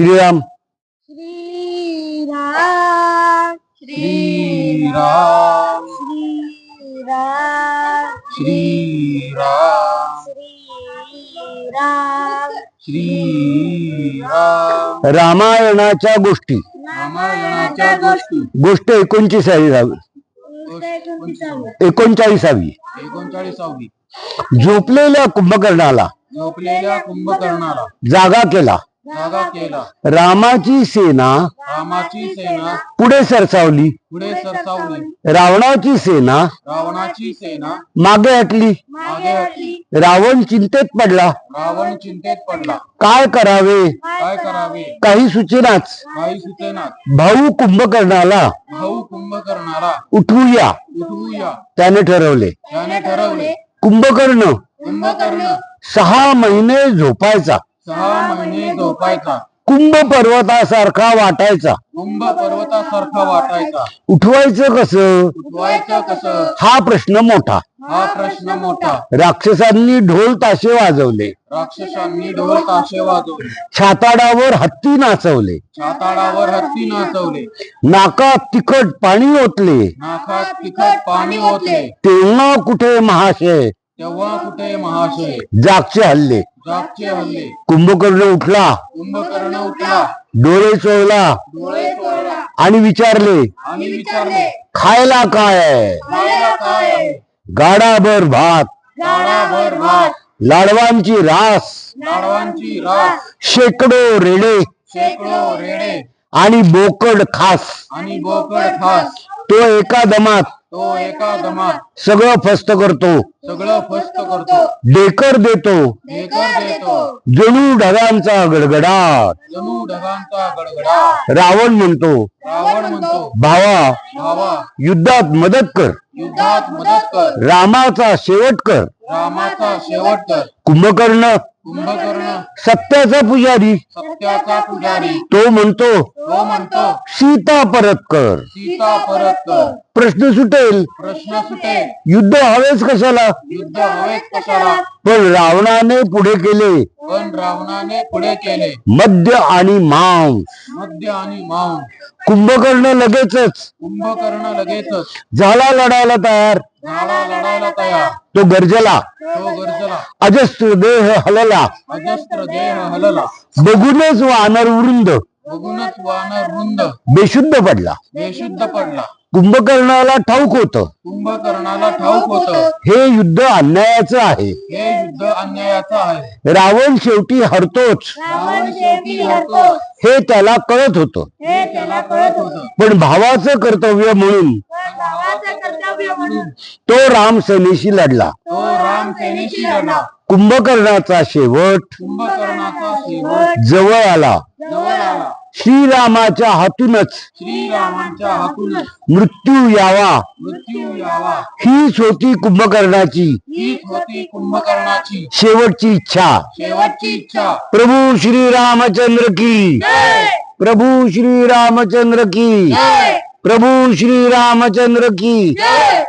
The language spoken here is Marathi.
श्रीराम। श्रीराम। श्रीराम। श्रीराम। श्रीराम। श्रीराम। श्रीराम। रामायणाच्या गोष्टी. रामायणाच्या गोष्टी. गोष्ट एकोणतीसावी एकोणचाळीसावी एकोणचाळीसावी झोपलेल्या कुंभकर्णाला झोपलेल्या कुंभकर्णाला. जागा केला. केला. रामाची सेना रामाची सेना पुढे सरसावली. पुढे सरसावली. रावणाची सेना रावणाची सेना मागे हटली. मागे हटली. रावण चिंतेत पडला. रावण चिंतेत पडला. काय करावे? काय करावे? काही सूचनाच. काही सुचेनात भाऊ कुंभकर्णाला भाऊ कुंभकर्णाला उठवूया. उठवूया. त्याने ठरवले. त्याने ठरवले. कुंभकर्ण कुंभकर्ण. सहा महिने झोपायचा. सहा महिने झोपायचा. कुंभ पर्वतासारखा वाटायचा. कुंभ पर्वतासारखा वाटायचा. उठवायचं कसं? उठवायचं कसं? हा प्रश्न मोठा. हा प्रश्न मोठा. राक्षसांनी ढोल ताशे वाजवले. राक्षसांनी ढोल ताशे वाजवले. छाताडावर हत्ती नाचवले. छाताडावर हत्ती नाचवले. नाकात तिखट पाणी ओतले. नाकात तिखट पाणी ओतले. तेव्हा कुठे महाशय? तेव्हा कुठे महाशय? जागचे हल्ले. हल्ले. कुंभकर्ण उठला. कुंभकर्ण उठला. डोळे चोळला. डोळे चोळला. आणि विचारले आणि विचारले. खायला काय आहे? खायला काय गाडाभर भात. गाडाभर भात. लाडवांची रास. लाडवांची रास. शेकडो रेडे. शेकडो रेडे. आणि बोकड खास. आणि बोकड खास. तो एका दमात तो एका दमात सगळं फस्त करतो. सगळं फस्त करतो. डेकर देतो. बेकर देतो. जणू ढगांचा गडगडाट. जणू ढगांचा गडगडा रावण म्हणतो. रावण म्हणतो. भावा भावा. युद्धात मदत कर. युद्धात मदत कर. रामाचा शेवट कर. रामाचा शेवट कर. कुंभकर्ण कुंभकर्ण सत्याचा पुजारी. सत्याचा पुजारी. तो म्हणतो तो म्हणतो सीता परत कर. सीता परत कर. प्रश्न सुटेल. प्रश्न सुटेल. युद्ध हवेच कशाला? युद्ध हवेच कशाला? पण रावणाने पुढे केले. पण रावणाने पुढे केले. मद्य आणि मांस. मद्य आणि मांस. कुंभकर्ण लगेचच. कुंभकर्ण लगेचच. झाला लढायला तयार. तो गरजला तो गरजला अजस्त्र देह हलला अजस्त्र देह हलला बघूनच वानर वृंद बघूनच वानर वृंद बेशुद्ध पडला बेशुद्ध पडला कुंभकर्णाला ठाऊक होत. कुंभकर्णाला ठाऊक होत. हे युद्ध अन्यायाचं आहे. हे युद्ध अन्यायाचं आहे. रावण शेवटी हरतोच. रावण शेवटी हरतो हे त्याला कळत होत. हे त्याला कळत होत. पण भावाचं कर्तव्य म्हणून भावाचं कर्तव्य म्हणून तो राम सेनेशी लढला. तो राम सेनेशी लढला. कुंभकर्णाचा शेवट कुंभकर्णाचा शेवट. जवळ आला. जवळ आला. श्रीरामाच्या हातूनच श्रीरामांच्या हातूनच मृत्यू यावा. मृत्यू यावा. हीच होती कुंभकर्णाची. हीच होती कुंभकर्णाची. शेवटची इच्छा. शेवटची इच्छा. प्रभू श्री रामचंद्र की प्रभू श्री रामचंद्र की प्रभू श्री रामचंद्र की. जय.